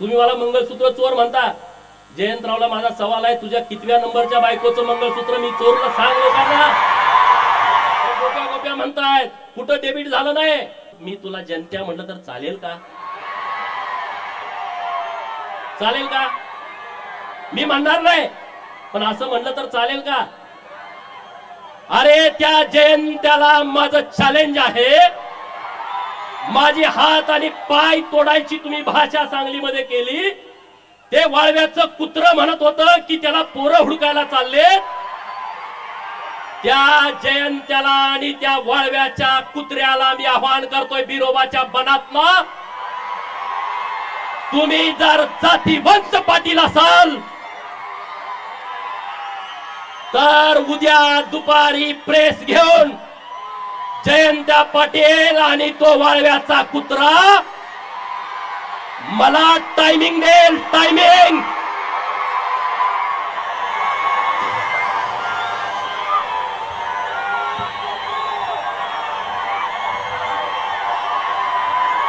तुम्ही मला मंगळसूत्र चोर म्हणता. जयंतरावला माझा सवाल आहे तुझ्या कितव्या नंबरच्या बायकोचं मंगळसूत्र मी चोरला सांग लोकांना गोप्या म्हणतायत कुठं डेबिट झालं नाही? मी तुला जनत्या म्हटलं तर चालेल का? चालेल का? मी म्हणणार नाही पण असं म्हणलं तर चालेल का? अरे त्या जयंत्याला माझं चॅलेंज आहे. माझी हात आणि पाय तोडायची तुम्ही भाषा सांगलीमध्ये केली ते वाळव्याचं कुत्र म्हणत होतं की त्याला पोरं हुडकायला चालले. त्या जयंत्याला आणि त्या वाळव्याच्या कुत्र्याला मी आवाहन करतोय बिरोबाच्या बनातनं तुम्ही जर जातीवंत पाटील असाल तर उद्या दुपारी प्रेस घेऊन जयंत पाटील आणि तो वाळव्याचा कुत्रा. मला टायमिंग देईल टायमिंग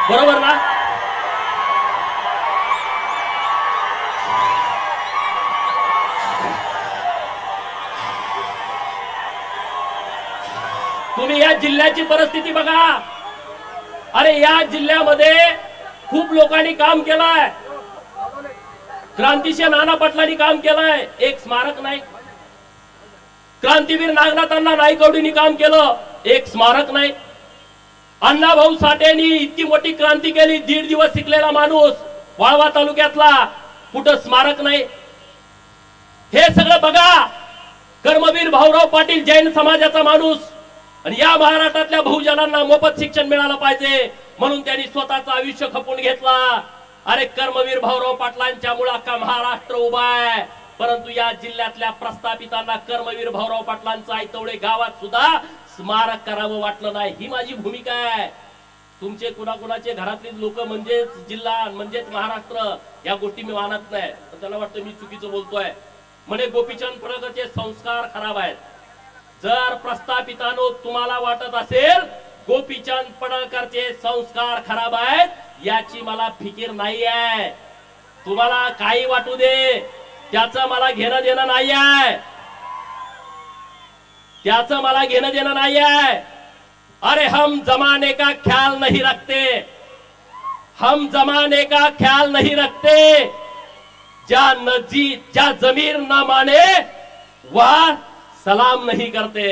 बरोबर ना? जिल्ह्याची परिस्थिती बघा. अरे या जिल्ह्यामध्ये खूप लोकांनी काम केलंय. क्रांतीशी नाना पाटलांनी काम केलंय. एक स्मारक नाही. क्रांतीवीर नागनाथांना नाईकवडींनी काम केलं. एक स्मारक नाही. अण्णाभाऊ साठेनी इतकी मोठी क्रांती केली. दीड दिवस शिकलेला माणूस वाळवा तालुक्यातला. कुठं स्मारक नाही. हे सगळं बघा. कर्मवीर भाऊराव पाटील जैन समाजाचा माणूस. आणि या महाराष्ट्रातल्या बहुजनांना मोफत शिक्षण मिळालं पाहिजे. म्हणून त्यांनी स्वतःचं आयुष्य खपून घेतला. अरे कर्मवीर भाऊराव पाटलांच्या मुळे अख्खा महाराष्ट्र उभा आहे. परंतु या जिल्ह्यातल्या प्रस्थापितांना कर्मवीर भाऊराव पाटलांचं आयतवडे गावात सुद्धा स्मारक करावं वाटलं नाही. ही माझी भूमिका आहे. तुमचे कुणाकुणाचे घरातले लोक म्हणजेच जिल्हा म्हणजेच महाराष्ट्र या गोष्टी मी मानत नाही. त्याला वाटतं मी चुकीचं बोलतोय. म्हणे गोपीचंद प्रगतचे संस्कार खराब आहेत. जर प्रस्थापितानो तुम्हाला वाटत असेल गोपीचंद पडळकरचे संस्कार खराब आहेत याची मला फिकीर नाही आहे तुम्हाला काही वाटू दे त्याचं मला घेणं देणं नाही आहे त्याचं मला घेणं देणं नाही आहे अरे हम जमाने का ख्याल नहीं रखते. हम जमाने का ख्याल नहीं रखते. ज्या नजी ज्या जमीर न माने वह सलाम नाही करते।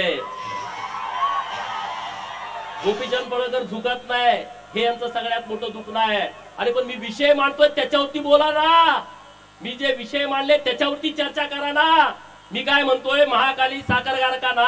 गोपीचंद पडळकर झुकत नाही हे यांचं सगळ्यात मोठं दुखणं आहे. अरे पण मी विषय मांडतोय त्याच्यावरती बोला ना. मी जे विषय मांडले त्याच्यावरती चर्चा करा ना. मी काय म्हणतोय महाकाली साखर कारखाना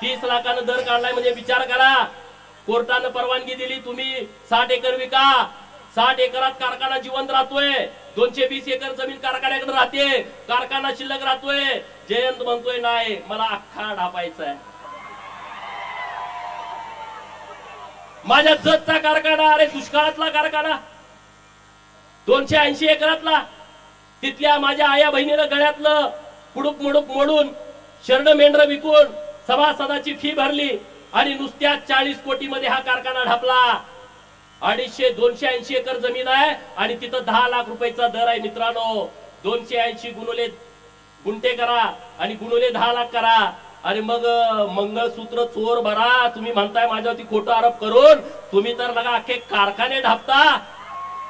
तीस लाखानं दर काढलाय म्हणजे विचार करा. कोर्टानं परवानगी दिली तुम्ही साठ एकर विका. साठ एकरात कारखाना जिवंत राहतोय. दोनशे वीस एकर जमीन कारखान्याकडे राहते. कारखाना शिल्लक राहतोय. जयंत म्हणतोय नाही मला अख्खा ढापायचा आहे माझ्या जतचा कारखाना अरे दुष्काळातला कारखाना. दोनशे ऐंशी एकरातला. तिथल्या माझ्या आया बहिणीनं गळ्यातलं कुडूक मुडूक मोडून शरण मेंढर विकून सभासदाची फी भरली आणि नुसत्या चाळीस कोटी मध्ये हा कारखाना ढापला. अडीचशे दोनशे ऐंशी एकर जमीन आहे आणि तिथं दहा लाख रुपयाचा दर आहे मित्रांनो. दोनशे ऐंशी गुणुले गुंठे करा आणि गुणुले दहा लाख करा. आणि मग मंगळसूत्र चोर भरा. तुम्ही म्हणताय माझ्यावरती खोटं आरोप करून. तुम्ही तर लगा अख्खे कारखाने ढापता.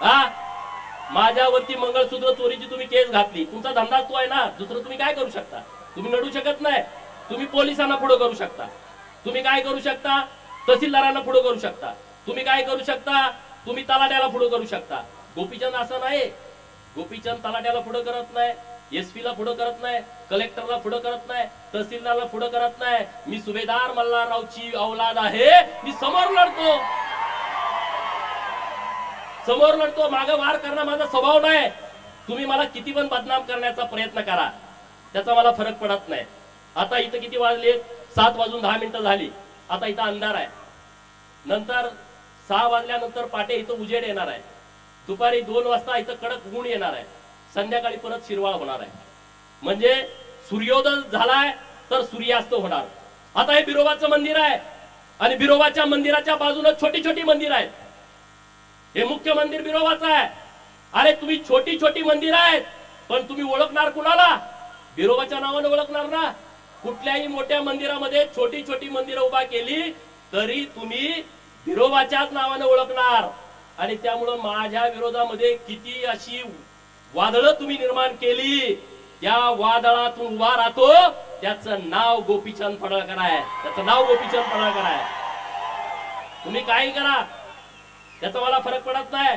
हा? माझ्यावरती मंगळसूत्र चोरीची तुम्ही केस घातली. तुमचा धंदा तो आहे ना. दुसरं तुम्ही काय करू शकता? तुम्ही लढू शकत नाही. तुम्ही पोलिसांना पुढे करू शकता. तुम्ही काय करू शकता? तहसीलदारांना पुढे करू शकता. तुम्ही काय करू शकता? तुम्ही तलाट्याला पुढे करू शकता. गोपीचंद असं नाही. गोपीचंद तलाट्याला पुढे करत नाही. एसपी ला पुढे करत नाही. कलेक्टरला पुढे करत नाही. तहसीलदारला पुढे करत नाही. मी सुभेदार मल्हाररावची औलाद आहे. मी समोर लढतो. समोर लढतो. माग वार करणं माझा स्वभाव नाही. तुम्ही मला किती पण बदनाम करण्याचा प्रयत्न करा. त्याचा मला फरक पडत नाही. आता इथं किती वाजले? सात वाजून दहा मिनिटं झाली. आता इथं अंधार आहे. नंतर सहा वाजल्यानंतर पाटे इथं उजेड येणार आहे. दुपारी दोन वाजता इथं कडक ऊन येणार आहे. संध्याकाळी परत शिरवाळ होणार आहे. म्हणजे सूर्योदय झालाय तर सूर्यास्त होणार. आता हे बिरोबाचं मंदिर आहे. आणि बिरोबाच्या मंदिराच्या बाजूला छोटी छोटी मंदिर आहेत. हे मुख्य मंदिर बिरोबाचं आहे. अरे तुम्ही छोटी छोटी मंदिर आहेत पण तुम्ही ओळखणार कुणाला? बिरोबाच्या नावाने ओळखणार ना? कुठल्याही मोठ्या मंदिरामध्ये छोटी छोटी मंदिरं उभा केली तरी तुम्ही बिरोबाच्याच नावाने ओळखणार. आणि त्यामुळं माझ्या विरोधामध्ये किती अशी वादळं तुम्ही निर्माण केली त्या वादळातून उभा राहतो त्याचं नाव गोपीचंद पडळकर आहे. त्याचं नाव गोपीचंद पडळकर आहे. तुम्ही काही करा. त्याचा मला फरक पडत नाही.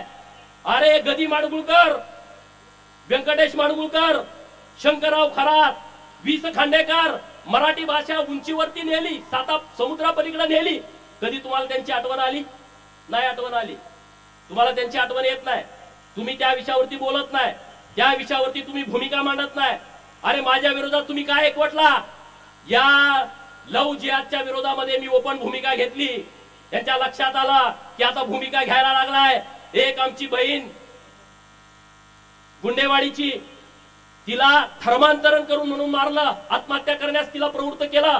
अरे गदी माडगुळकर व्यंकटेश माडगुळकर शंकरराव खरात वीस खांडेकर मराठी भाषा उंचीवरती नेली साता समुद्रापलीकडे नेली. कधी तुम्हाला त्यांची आठवण आली? नाही आठवण आली. तुम्हाला त्यांची आठवण येत नाही. तुम्ही त्या विषयावरती बोलत नाही. त्या विषयावरती तुम्ही भूमिका मांडत नाही. अरे माझ्या विरोधात तुम्ही काय एकवटला? या लव जिहादच्या विरोधामध्ये मी ओपन भूमिका घेतली. त्यांच्या लक्षात आला की आता भूमिका घ्यायला लागलाय. एक आमची बहीण गुंडेवाडीची तिला धर्मांतरण करून म्हणून मारलं आत्महत्या करण्यास तिला प्रवृत्त केला.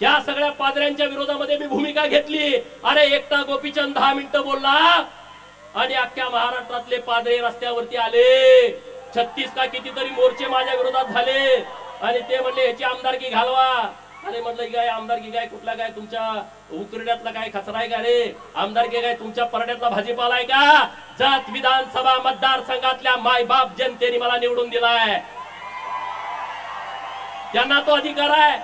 या सगळ्या पादऱ्यांच्या विरोधामध्ये मी भूमिका घेतली. अरे एकटा गोपीचंद दहा मिनिटं बोलला आणि अख्ख्या महाराष्ट्रातले पादरे रस्त्यावरती आले. छत्तीस का कितीतरी मोर्चे माझ्या विरोधात झाले. आणि ते म्हणले ह्याची आमदारकी घालवा. अरे म्हटलं काय आमदारकी काय कुठला काय तुमच्या उकरड्यातला काय खचरा आहे का रे? आमदारकी काय तुमच्या परड्यातला भाजीपाला आहे का? जात विधानसभा मतदारसंघातल्या मायबाप जनतेने मला निवडून दिलाय. त्यांना तो अधिकार आहे.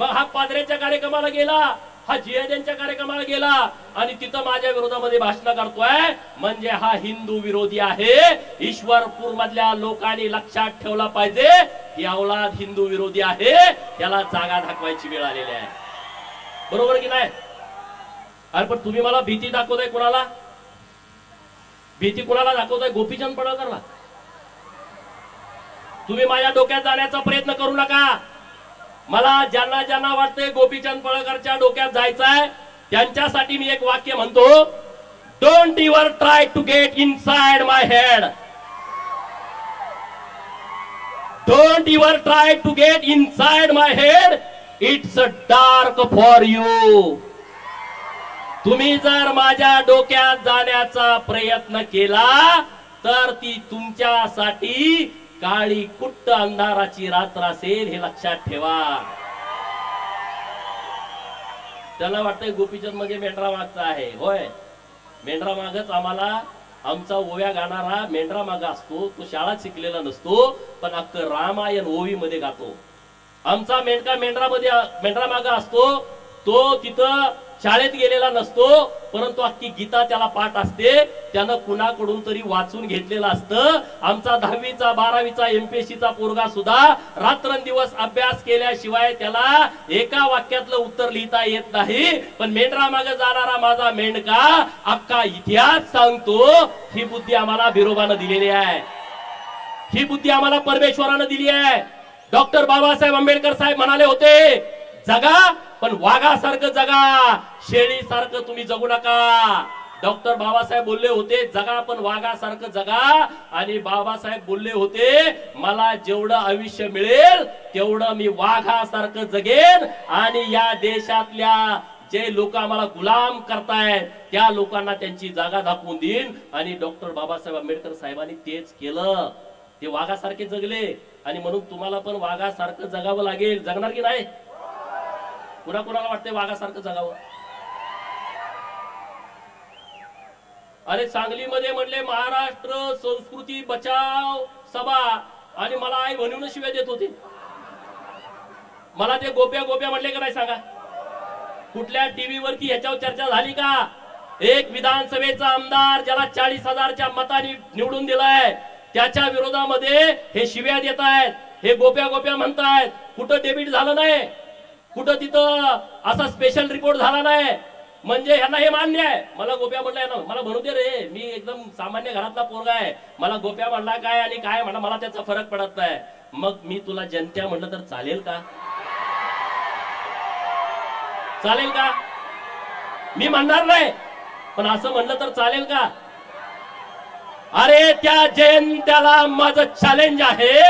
मग हा पादऱ्याच्या कार्यक्रमाला गेला. हा जियाद्यांच्या कार्यक्रमाला गेला आणि तिथं माझ्या विरोधामध्ये भाषण करतोय. म्हणजे हा हिंदू विरोधी आहे. ईश्वरपूर मधल्या लोकांनी लक्षात ठेवला पाहिजे की अवलाद हिंदू विरोधी आहे. त्याला जागा दाखवायची वेळ आलेली आहे. बरोबर की नाही? अरे पण तुम्ही मला भीती दाखवताय कोणाला? भीती कोणाला दाखवताय? गोपीचंद पडळकरला. तुम्ही माझ्या डोक्यात जाण्याचा प्रयत्न करू नका. मला ज्यांना ज्यांना वाटते गोपीचंद पळकरच्या डोक्यात जायचंय त्यांच्यासाठी मी एक वाक्य म्हणतो. Don't your try to get inside my head don't your try to get inside my head it's dark for you तुम्ही जर माझ्या डोक्यात जाण्याचा प्रयत्न केला तर ती तुमच्यासाठी काळी कुट्ट अंधाराची रात्र असेल हे लक्षात ठेवा. त्याला वाटतंय गोपीचंद म्हणजे मेंढरा मागचा आहे. होय. मेंढरा मागच आम्हाला आमचा ओव्या गाणारा मेंढरा माग असतो. तो शाळा शिकलेला नसतो पण अख्ख रामायण ओवी मध्ये गातो. आमचा मेंढका मेंढरामध्ये मेंढरा माग असतो तो तिथं शाळेत गेलेला नसतो परंतु अख्खी गीता त्याला पाठ असते. त्यानं कुणाकडून तरी वाचून घेतलेलं असतं. आमचा दहावीचा बारावीचा एमपीएससीचा पोरगा सुद्धा रात्रंदिवस अभ्यास केल्याशिवाय त्याला एका वाक्यातलं उत्तर लिहिता येत नाही. पण मेंढरा मागे जाणारा माझा मेंढका अख्खा इतिहास सांगतो ही बुद्धी आम्हाला बिरोबानं दिलेली आहे. ही बुद्धी आम्हाला परमेश्वरानं दिली आहे. डॉक्टर बाबासाहेब आंबेडकर साहेब म्हणाले होते जगा पण वाघासारखं जगा शेळीसारखं तुम्ही जगू नका. डॉक्टर बाबासाहेब बोलले होते जगा पण वाघासारखं जगा. आणि बाबासाहेब बोलले होते मला जेवढं आयुष्य मिळेल तेवढं मी वाघासारखं जगेन. आणि या देशातल्या जे लोक आम्हाला गुलाम करतायत त्या लोकांना त्यांची जागा दाखवून देईन. आणि डॉक्टर बाबासाहेब आंबेडकर साहेबांनी तेच केलं. ते वाघासारखे जगले. आणि म्हणून तुम्हाला पण वाघासारखं जगावं लागेल. जगणार की नाही? कुणा कुणाला वाटतंय वाघासारखं जगावं? अरे सांगलीमध्ये म्हणले महाराष्ट्र संस्कृती बचाव सभा. आणि मला आई म्हणून शिव्या देत होते. मला ते गोप्या गोप्या म्हणले का नाही सांगा? कुठल्या टीव्ही वरती ह्याच्यावर चर्चा झाली का? एक विधानसभेचा आमदार ज्याला चाळीस हजारच्या मताने निवडून दिलाय त्याच्या विरोधामध्ये हे शिव्या देत आहेत हे गोप्या गोप्या म्हणतायत. कुठं डेबिट झालं नाही? कुठं तिथं असा स्पेशल रिपोर्ट झाला नाही. म्हणजे ह्यांना हे मान्य आहे. मला गोप्या म्हणलाय ना मला म्हणू दे रे मी एकदम सामान्य घरातला पोरगा आहे. मला गोप्या म्हणला काय आणि काय म्हणा मला त्याचा फरक पडत नाही. मग मी तुला जनत्या म्हणलं तर चालेल का? चालेल का? मी म्हणणार नाही पण असं म्हणलं तर चालेल का? अरे त्या जयंत्याला माझं चॅलेंज आहे.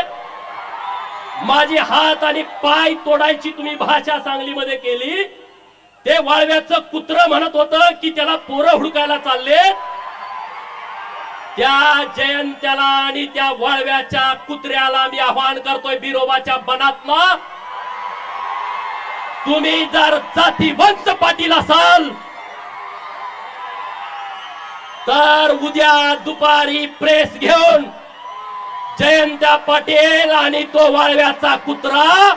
माझी हात आणि पाय तोडायची तुम्ही भाषा सांगलीमध्ये केली. ते वाळव्याचं कुत्र म्हणत होतं की त्याला पोरं हुडकायला चालले. त्या जयंत्याला आणि त्या वाळव्याच्या कुत्र्याला मी आवाहन करतोय बिरोबाच्या बनातनं तुम्ही जर जातीवंत पाटील असाल तर उद्या दुपारी प्रेस घेऊन जयंत पाटील आणि तो वाळव्याचा कुत्रा.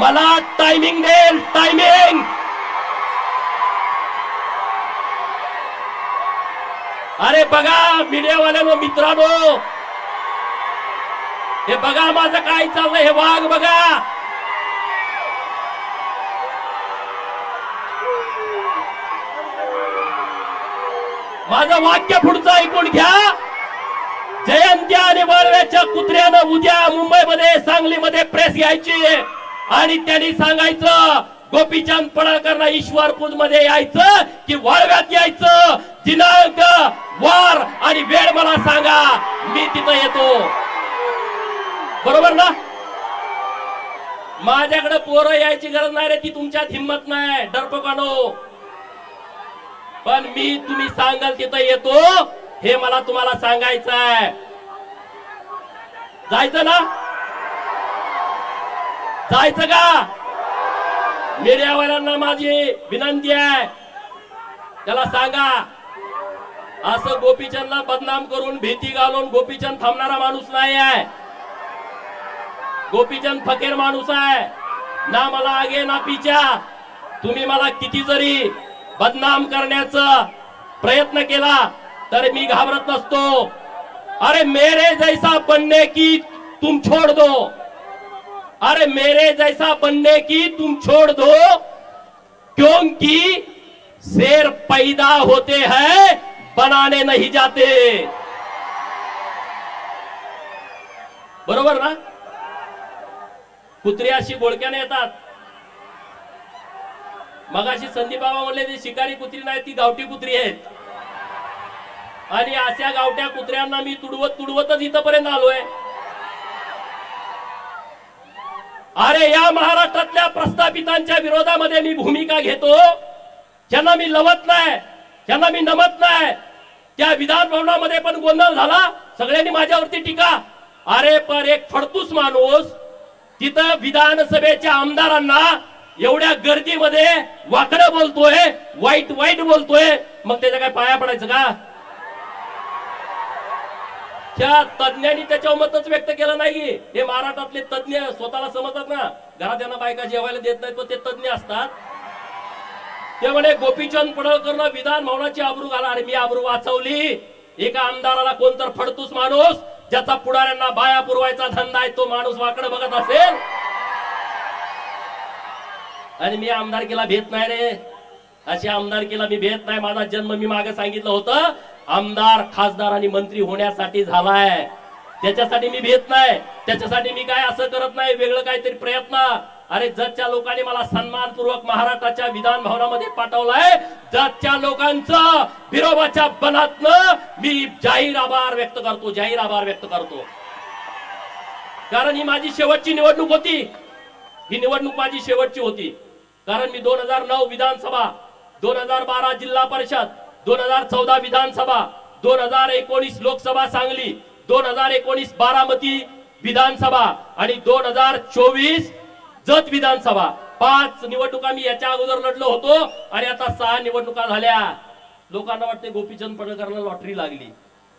मला टायमिंग देईल टायमिंग अरे बघा मीडियावाल्यानो मित्रांनो. हे बघा माझं काय चाललंय हे वाघ बघा. माझं वाक्य पुढचं ऐकून घ्या. जयंती आणि वळव्याच्या कुत्र्यानं उद्या मुंबईमध्ये सांगलीमध्ये प्रेस घ्यायची आणि त्यांनी सांगायचं गोपीचंद पडळकरना ईश्वरपूरमध्ये यायचं की वळव्यात यायचं. दिनांक वार आणि वेळ मला सांगा. मी तिथं येतो. बरोबर ना? माझ्याकडे पोरं यायची गरज नाही रे ती तुमच्यात हिंमत नाही. डरपकानो पण मी तुम्ही सांगाल तिथं येतो. हे मला तुम्हाला सांगायचं आहे. जायचं ना? जायचं का? मीडियावाल्यांना माझी विनंती आहे. त्याला सांगा. असं गोपीचंदला बदनाम करून भीती घालून गोपीचंद थांबणारा माणूस नाही आहे. गोपीचंद फकीर माणूस आहे. ना मला आगे ना पिच्या तुम्ही मला किती जरी बदनाम करण्याचा प्रयत्न केला. तर मी घाबरत नसतो. अरे मेरे जैसा बनने की तुम छोड़ दो. अरे मेरे जैसा बनने की तुम छोड़ दो क्योंकि शेर पैदा होते हैं बनाने नहीं जाते. बरोबर ना? कुत्रे अशी बोळक्याने येतात. मगाशी संदीप बाबा म्हणले ती शिकारी कुत्री नाही ती गावठी कुत्री आहेत. आणि अशा गावठ्या कुत्र्यांना मी तुडवत तुडवतच इथपर्यंत आलोय. अरे या महाराष्ट्रातल्या प्रस्थापितांच्या विरोधामध्ये मी भूमिका घेतो. ज्यांना मी लवत नाही ज्यांना मी नमत नाही त्या विधान भवनामध्ये पण गोंधळ झाला. सगळ्यांनी माझ्यावरती टीका. अरे पर एक फडतूस माणूस तिथं विधानसभेच्या आमदारांना एवढ्या गर्दीमध्ये वाकडं बोलतोय वाईट वाईट बोलतोय. मग त्याच्या काय पाया पडायचं का? त्या तज्ञांनी त्याच्यावर मतच व्यक्त केलं नाही हे महाराष्ट्रातले तज्ञ स्वतःला समजतात ना. घरात त्यांना बायका जेवायला देत नाहीत पण ते तज्ञ असतात. ते म्हणे गोपीचंद पडळकरनं विधान भवनाची आबरू घाला अरे मी आबरू वाचवली. एका आमदाराला कोणतर फडतूस माणूस ज्याचा पुढाऱ्यांना बाया पुरवायचा धंदा आहे तो माणूस वाकडं बघत असेल. आणि मी आमदारकीला भेट नाही रे. अशी आमदारकीला मी भेट नाही. माझा जन्म मी मागे सांगितलं होतं. आमदार खासदार आणि मंत्री होण्यासाठी झालाय. त्याच्यासाठी मी भेट नाही. त्याच्यासाठी मी काय असं करत नाही? वेगळं काहीतरी प्रयत्न. अरे जतच्या लोकांनी मला सन्मानपूर्वक महाराष्ट्राच्या विधान भवनामध्ये पाठवलाय. जतच्या लोकांचं विरोधाच्या बनातनं मी जाहीर आभार व्यक्त करतो जाहीर आभार व्यक्त करतो. कारण ही माझी शेवटची निवडणूक होती. ही निवडणूक माझी शेवटची होती. कारण मी दोन हजार नऊ विधानसभा दोन हजार बारा जिल्हा परिषद दोन हजार चौदा विधानसभा दोन हजार एकोणीस लोकसभा सांगली दोन हजार एकोणीस बारामती विधानसभा आणि दोन हजार चोवीस जत विधानसभा. पाच निवडणुका मी याच्या अगोदर लढलो होतो आणि आता सहा निवडणुका झाल्या. लोकांना वाटते गोपीचंद पडळकरला लॉटरी लागली.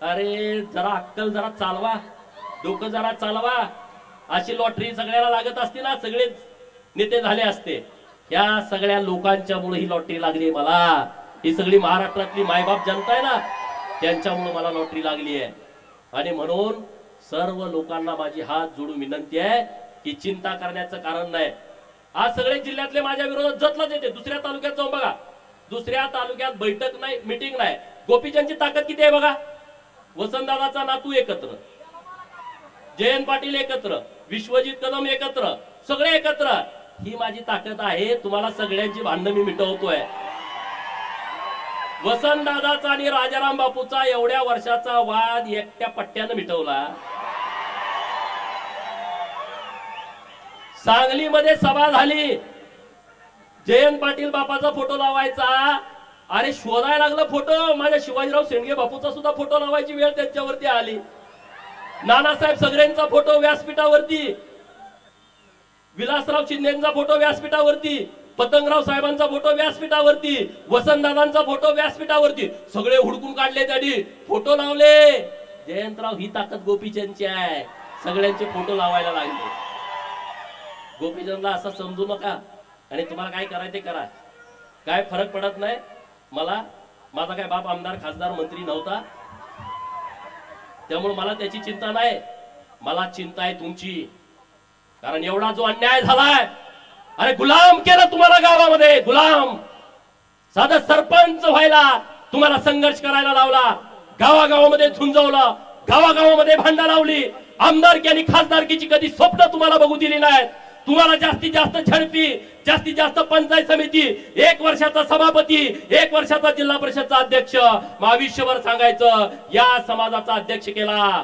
अरे जरा अक्कल जरा चालवा. डोकं जरा चालवा. अशी लॉटरी सगळ्याला लागत असते ना सगळेच नेते झाले असते. या सगळ्या लोकांच्या मुळे ही लॉटरी लागली मला. ही सगळी महाराष्ट्रातली मायबाप जनता आहे ना त्यांच्यामुळे मला लॉटरी लागली आहे. आणि म्हणून सर्व लोकांना माझी हात जोडून विनंती आहे की चिंता करण्याचं कारण नाही. आज सगळे जिल्ह्यातले माझ्या विरोधात जतलाच येते. दुसऱ्या तालुक्यात जाऊन बघा. दुसऱ्या तालुक्यात बैठक नाही मिटिंग नाही. गोपीचंदची ताकद किती आहे बघा? वसंतदादाचा नातू एकत्र. जयंत पाटील एकत्र. विश्वजित कदम एकत्र. सगळे एकत्र. ही माझी ताकद आहे. तुम्हाला सगळ्यांची भांडण मी मिटवतोय. वसंतदादाचा आणि राजाराम बापूचा एवढ्या वर्षाचा वाद एकट्या पट्ट्यानं मिटवला. सांगलीमध्ये सभा झाली. जयंत पाटील बापाचा फोटो लावायचा. अरे शोधायला लागलं फोटो. माझ्या शिवाजीराव शेंडगे बापूचा सुद्धा फोटो लावायची वेळ त्यांच्यावरती आली. नानासाहेब सगळ्यांचा फोटो व्यासपीठावरती. विलासराव शिंदेचा फोटो व्यासपीठावरती. पतंगराव साहेबांचा फोटो व्यासपीठावरती वसंतदादांचा फोटो व्यासपीठावरती. सगळे हुडकून काढले त्यांनी. फोटो लावले. जयंतराव ही ताकद गोपीचंदची आहे. सगळ्यांचे फोटो लावायला लागले. गोपीचंदला असं समजू नका. आणि तुम्हाला काय करायचं ते करा. काय फरक पडत नाही. मला माझा काय बाप आमदार खासदार मंत्री नव्हता. त्यामुळे मला त्याची चिंता नाही. मला चिंता आहे तुमची. कारण एवढा जो अन्याय झालाय अरे गुलाम केलं तुम्हाला गावामध्ये गुलाम. साधा सरपंच व्हायला तुम्हाला संघर्ष करायला लावला गावागावामध्ये झुंजवलं गावागावामध्ये भांडा लावली. आमदारकी आणि खासदारकीची कधी स्वप्न तुम्हाला बघू दिली नाहीत. तुम्हाला जास्तीत जास्त झडपी जास्तीत जास्त पंचायत समिती एक वर्षाचा सभापती एक वर्षाचा जिल्हा परिषदचा अध्यक्ष. मग आयुष्यभर सांगायचं या समाजाचा अध्यक्ष केला.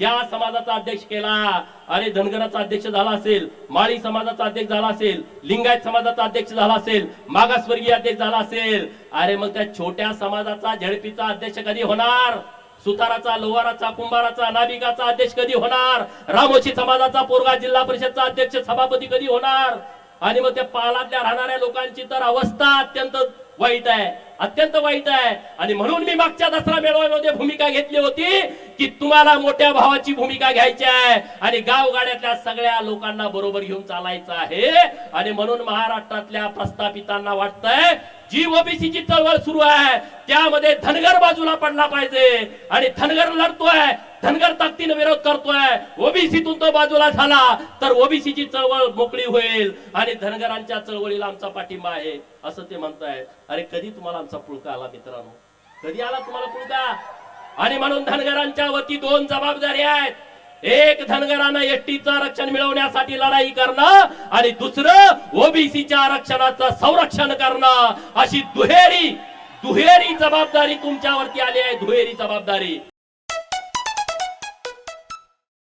त्या समाजाचा अध्यक्ष केला. अरे धनगराचा अध्यक्ष झाला असेल माळी समाजाचा अध्यक्ष झाला असेल लिंगायत समाजाचा अध्यक्ष झाला असेल मागासवर्गीय अध्यक्ष झाला असेल. अरे मग त्या छोट्या समाजाचा झडपीचा अध्यक्ष कधी होणार? सुताराचा लोहाराचा कुंभाराचा नाभिकाचा अध्यक्ष कधी होणार? रामोशी समाजाचा पोरगा जिल्हा परिषदचा अध्यक्ष सभापती कधी होणार? आणि मग त्या पालातल्या राहणाऱ्या लोकांची तर अवस्था अत्यंत वाईट आहे. अत्यंत वाईट आहे. आणि म्हणून मी मागच्या दसरा मेळाव्यामध्ये भूमिका घेतली होती की तुम्हाला मोठ्या भावाची भूमिका घ्यायची आहे. आणि गावगाड्यातल्या सगळ्या लोकांना बरोबर घेऊन चालायचं आहे. आणि म्हणून महाराष्ट्रातल्या प्रस्थापितांना वाटतंय जी ओबीसीची चळवळ सुरू आहे. त्यामध्ये धनगर बाजूला पडला पाहिजे. आणि धनगर लढतोय. धनगर ताकदीने विरोध करतोय. ओबीसीतून तो बाजूला झाला तर ओबीसीची चळवळ मोकळी होईल. आणि धनगरांच्या चळवळीला आमचा पाठिंबा आहे. असं ते म्हणताय. अरे कधी तुम्हाला आमचा पुळका आला मित्रांनो? कधी आला तुम्हाला पुळका? आणि म्हणून धनगरांच्या वती दोन जबाबदारी आहेत. एक धनगरांना एसटीचं आरक्षण मिळवण्यासाठी लढाई करणं आणि दुसरं ओबीसीच्या आरक्षणाचं संरक्षण करणं. अशी दुहेरी दुहेरी जबाबदारी तुमच्यावरती आली आहे दुहेरी जबाबदारी.